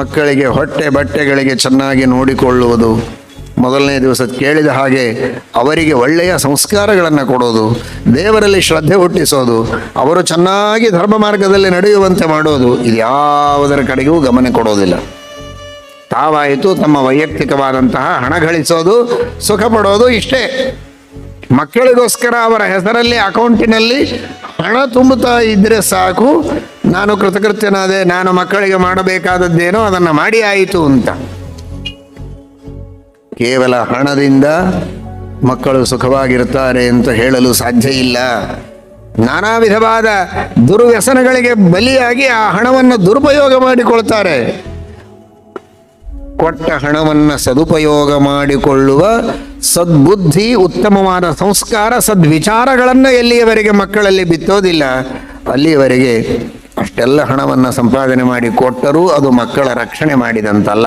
ಮಕ್ಕಳಿಗೆ ಹೊಟ್ಟೆ ಬಟ್ಟೆಗಳಿಗೆ ಚೆನ್ನಾಗಿ ನೋಡಿಕೊಳ್ಳುವುದು. ಮೊದಲನೇ ದಿವಸ ಕೇಳಿದ ಹಾಗೆ ಅವರಿಗೆ ಒಳ್ಳೆಯ ಸಂಸ್ಕಾರಗಳನ್ನು ಕೊಡೋದು, ದೇವರಲ್ಲಿ ಶ್ರದ್ಧೆ ಹುಟ್ಟಿಸೋದು, ಅವರು ಚೆನ್ನಾಗಿ ಧರ್ಮ ಮಾರ್ಗದಲ್ಲಿ ನಡೆಯುವಂತೆ ಮಾಡೋದು ಇದ್ಯಾವುದರ ಕಡೆಗೂ ಗಮನ ಕೊಡೋದಿಲ್ಲ. ತಾವಾಯಿತು ತಮ್ಮ ವೈಯಕ್ತಿಕವಾದಂತಹ ಹಣ ಗಳಿಸೋದು, ಸುಖ ಪಡೋದು ಇಷ್ಟೇ. ಮಕ್ಕಳಿಗೋಸ್ಕರ ಅವರ ಹೆಸರಲ್ಲಿ, ಅಕೌಂಟಿನಲ್ಲಿ ಹಣ ತುಂಬುತ್ತಾ ಇದ್ದರೆ ಸಾಕು ನಾನು ಕೃತಕೃತ್ಯನಾದೆ, ನಾನು ಮಕ್ಕಳಿಗೆ ಮಾಡಬೇಕಾದದ್ದೇನೋ ಅದನ್ನು ಮಾಡಿ ಆಯಿತು ಅಂತ. ಕೇವಲ ಹಣದಿಂದ ಮಕ್ಕಳು ಸುಖವಾಗಿರ್ತಾರೆ ಅಂತ ಹೇಳಲು ಸಾಧ್ಯ ಇಲ್ಲ. ನಾನಾ ವಿಧವಾದ ದುರ್ವ್ಯಸನಗಳಿಗೆ ಬಲಿಯಾಗಿ ಆ ಹಣವನ್ನು ದುರುಪಯೋಗ ಮಾಡಿಕೊಳ್ತಾರೆ. ಕೊಟ್ಟ ಹಣವನ್ನು ಸದುಪಯೋಗ ಮಾಡಿಕೊಳ್ಳುವ ಸದ್ಬುದ್ಧಿ, ಉತ್ತಮವಾದ ಸಂಸ್ಕಾರ, ಸದ್ವಿಚಾರಗಳನ್ನು ಎಲ್ಲಿಯವರೆಗೆ ಮಕ್ಕಳಲ್ಲಿ ಬಿತ್ತೋದಿಲ್ಲ, ಅಲ್ಲಿಯವರೆಗೆ ಅಷ್ಟೆಲ್ಲ ಹಣವನ್ನು ಸಂಪಾದನೆ ಮಾಡಿ ಕೊಟ್ಟರೂ ಅದು ಮಕ್ಕಳ ರಕ್ಷಣೆ ಮಾಡಿದಂತಲ್ಲ.